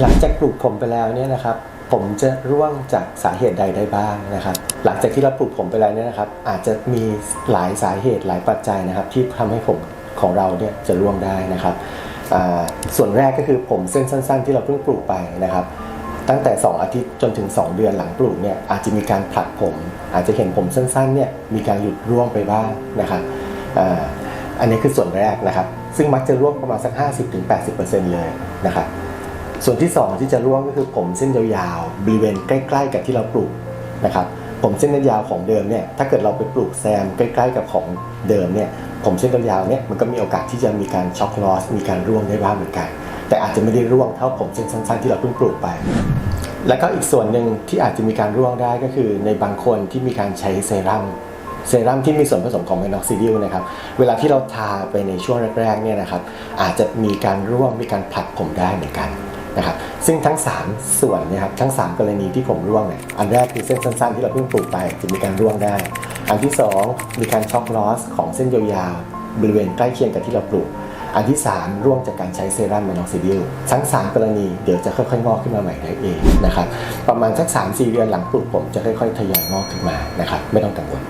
หลังจากปลูกผมไปแล้วเนี่ยนะครับ ผมจะร่วงจากสาเหตุใดได้บ้างนะครับ หลังจากที่เราปลูกผมไปแล้วเนี่ยนะครับ อาจจะมีหลายสาเหตุหลายปัจจัยนะครับ ที่ทำให้ผมของเราเนี่ยจะร่วงได้นะครับ ส่วนแรกก็คือผมเส้นสั้น ๆ ที่เราเพิ่งปลูกไปนะครับ ตั้งแต่ 2 อาทิตย์จนถึง 2 เดือนหลังปลูกเนี่ยอาจจะมีการผลัดผม อาจจะเห็นผมสั้นๆเนี่ยมีการหลุดร่วงไปบ้างนะครับอ,อันนี้คือส่วนแรกนะครับ ซึ่งมักจะร่วงประมาณสัก 50-80%เลยนะครับ ส่วนที่ 2 ที่จะร่วงก็คือผมเส้นยาวๆบริเวณใกล้ ๆ กับที่เราปลูกนะครับผมเส้นยาวของเดิมเนี่ยถ้าเกิดเราไปปลูกแซมใกล้ ๆ กับของเดิมเนี่ยผมเส้นยาวๆเนี่ยมันก็มีโอกาสที่จะมีการช็อกลอส มีการร่วงได้บ้างเหมือนกัน แต่อาจจะไม่ได้ร่วงเท่าผมเส้นสั้นๆที่เราเพิ่งปลูกไป แล้วก็อีกส่วนหนึ่งที่อาจจะมีการร่วงได้ก็คือในบางคนที่มีการใช้เซรั่มเซรั่มที่มีส่วนผสมของไมนอกซิดิลนะครับ เวลาที่เราทาไปในช่วงแรกๆเนี่ยนะครับอาจจะมีการร่วงมีการผลัดผมได้เหมือนกัน นะครับซึ่งทั้ง 3 ส่วนนะครับทั้ง 3 กรณีที่ผมร่วงเนี่ยอันแรกคือเส้นสั้นๆ ที่เราเพิ่งปลูกไปจะมีการร่วงได้ อันที่ 2 มีการช็อกลอสของเส้นยาวๆบริเวณใกล้เคียงกับที่เราปลูก อันที่ 3 ร่วมจากการใช้เซรั่มเมนอกซิดิลทั้ง 3 กรณีเดี๋ยวจะค่อยๆงอกขึ้นมาใหม่ได้เองนะครับประมาณสัก3-4เดือนหลังปลูกผมจะค่อยๆทยอยงอกขึ้นมานะครับไม่ต้องกังวล